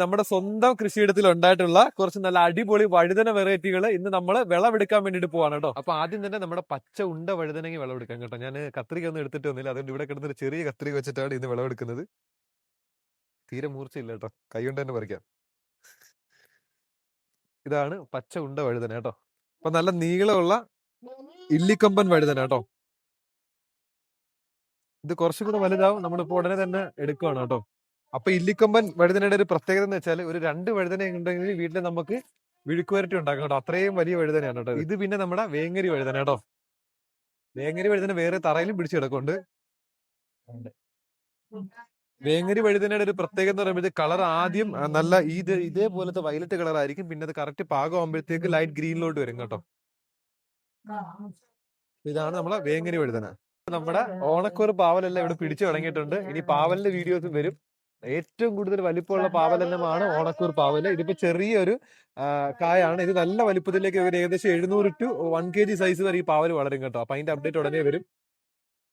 നമ്മുടെ സ്വന്തം കൃഷിയിടത്തിൽ ഉണ്ടായിട്ടുള്ള കുറച്ച് നല്ല അടിപൊളി വഴുതന വെറൈറ്റികൾ ഇന്ന് നമ്മൾ വിളവെടുക്കാൻ വേണ്ടിട്ട് പോവാണ് കേട്ടോ. അപ്പൊ ആദ്യം തന്നെ നമ്മുടെ പച്ച ഉണ്ട വഴുതനങ്ങി വിളവെടുക്കാൻ കേട്ടോ. ഞാൻ കത്രിക ഒന്നും എടുത്തിട്ട് വന്നില്ല. അതുകൊണ്ട് ഇവിടെ കിടന്ന ഒരു ചെറിയ കത്രിക വെച്ചിട്ടാണ് ഇന്ന് വിളവെടുക്കുന്നത്. തീരെ മൂർച്ചയില്ല കേട്ടോ. കൈ കൊണ്ട് തന്നെ പറിക്കാം. ഇതാണ് പച്ച ഉണ്ട വഴുതന കേട്ടോ. അപ്പൊ നല്ല നീളമുള്ള ഇല്ലിക്കൊമ്പൻ വഴുതന കേട്ടോ. ഇത് കുറച്ചും കൂടെ വലുതാവും. നമ്മളിപ്പോ ഉടനെ തന്നെ എടുക്കുവാണ് കേട്ടോ. അപ്പൊ ഇല്ലിക്കൊമ്പൻ വഴുതനയുടെ ഒരു പ്രത്യേകത എന്ന് വെച്ചാൽ ഒരു രണ്ട് വഴുതന ഉണ്ടെങ്കിൽ വീട്ടിൽ നമുക്ക് വിഴുക്കുവരട്ടി ഉണ്ടാക്കാം കേട്ടോ. അത്രയും വലിയ വഴുതനയാണ് കേട്ടോ ഇത്. പിന്നെ നമ്മുടെ വേങ്ങരി വഴുതന കേട്ടോ. വേങ്ങരി വഴുതന വേറെ തറയിലും പിടിച്ചു കിടക്കുന്നുണ്ട്. വേങ്ങരി വഴുതനയുടെ ഒരു പ്രത്യേകത എന്ന് പറയുമ്പോൾ കളർ ആദ്യം നല്ല ഇത് ഇതേപോലത്തെ വയലറ്റ് കളർ ആയിരിക്കും. പിന്നെ അത് കറക്റ്റ് പാകമാകുമ്പോഴത്തേക്ക് ലൈറ്റ് ഗ്രീനിലോട്ട് വരും കേട്ടോ. ഇതാണ് നമ്മളെ വേങ്ങരി വഴുതന. നമ്മുടെ ഓണക്കൂർ പാവലെല്ലാം ഇവിടെ പിടിച്ചു തുടങ്ങിയിട്ടുണ്ട്. ഇനി പാവലിന്റെ വീഡിയോസും വരും. ഏറ്റവും കൂടുതൽ വലിപ്പമുള്ള പാവലെന്നമാണ് ഓണക്കൂർ പാവൽ. ഇതിപ്പോ ചെറിയൊരു ആ, കായാണ്. ഇത് നല്ല വലിപ്പത്തിലേക്ക് ഇവർ ഏകദേശം എഴുന്നൂറ് two one K G size വരെ ഈ പാവൽ വളരും കേട്ടോ. അപ്പൊ അതിന്റെ അപ്ഡേറ്റ് ഉടനെ വരും.